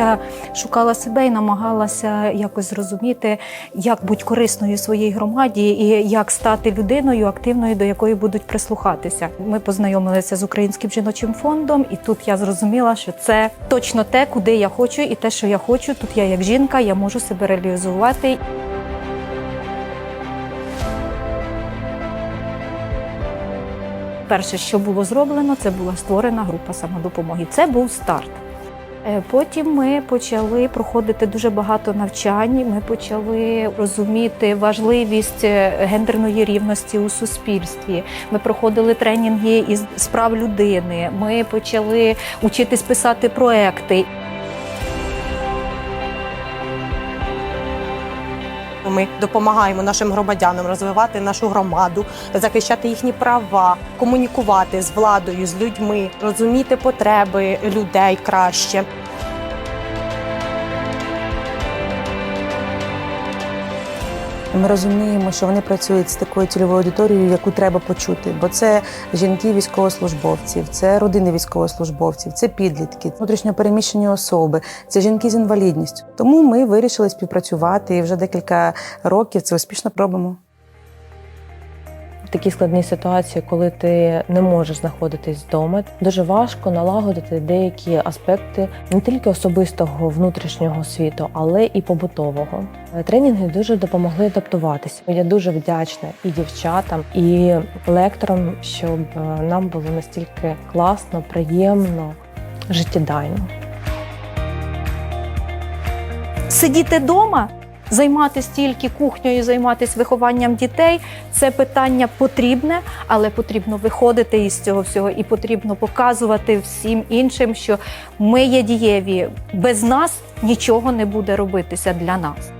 Я шукала себе і намагалася якось зрозуміти, як бути корисною своїй громаді і як стати людиною активною, до якої будуть прислухатися. Ми познайомилися з українським жіночим фондом, і тут я зрозуміла, що це точно те, куди я хочу, і те, що я хочу. Тут я як жінка, я можу себе реалізувати. Перше, що було зроблено, це була створена група самодопомоги. Це був старт. Е, Потім ми почали проходити дуже багато навчань. Ми почали розуміти важливість е, гендерної рівності у суспільстві. Ми проходили тренінги із справ людини. Ми почали учитись писати проекти. Ми допомагаємо нашим громадянам розвивати нашу громаду, захищати їхні права, комунікувати з владою, з людьми, розуміти потреби людей краще. Ми розуміємо, що вони працюють з такою цільовою аудиторією, яку треба почути, бо це жінки військовослужбовців, це родини військовослужбовців, це підлітки, внутрішньопереміщені особи, це жінки з інвалідністю. Тому ми вирішили співпрацювати і вже декілька років це успішно робимо. Такій складній ситуації, коли ти не можеш знаходитись вдома, дуже важко налагодити деякі аспекти не тільки особистого внутрішнього світу, але і побутового. Тренінги дуже допомогли адаптуватися. Я дуже вдячна і дівчатам, і лекторам, щоб е, нам було настільки класно, приємно, життєдайно. Сидіти вдома, займатися тільки кухнею, займатися вихованням дітей це питання потрібне, але потрібно виходити із цього всього і потрібно показувати всім іншим, що ми є дієві. Без нас нічого не буде робитися для нас.